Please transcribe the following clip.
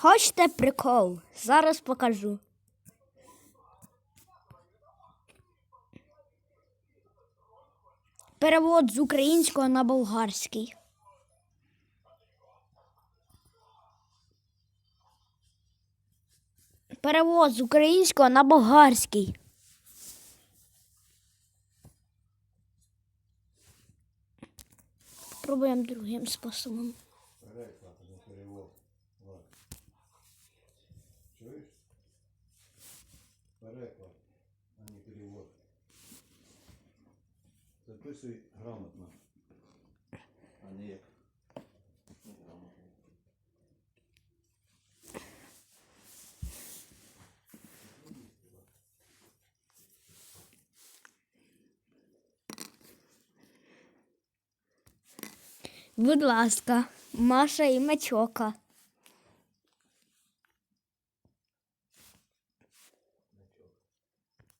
Хочете прикол? Зараз покажу. Перевод з українського на болгарський. Перевод з українського на болгарський. Пробуємо другим способом. Перевод. Переклад, а не перевод. Записуй грамотно. А не як. Будь ласка, Маша і Мачока.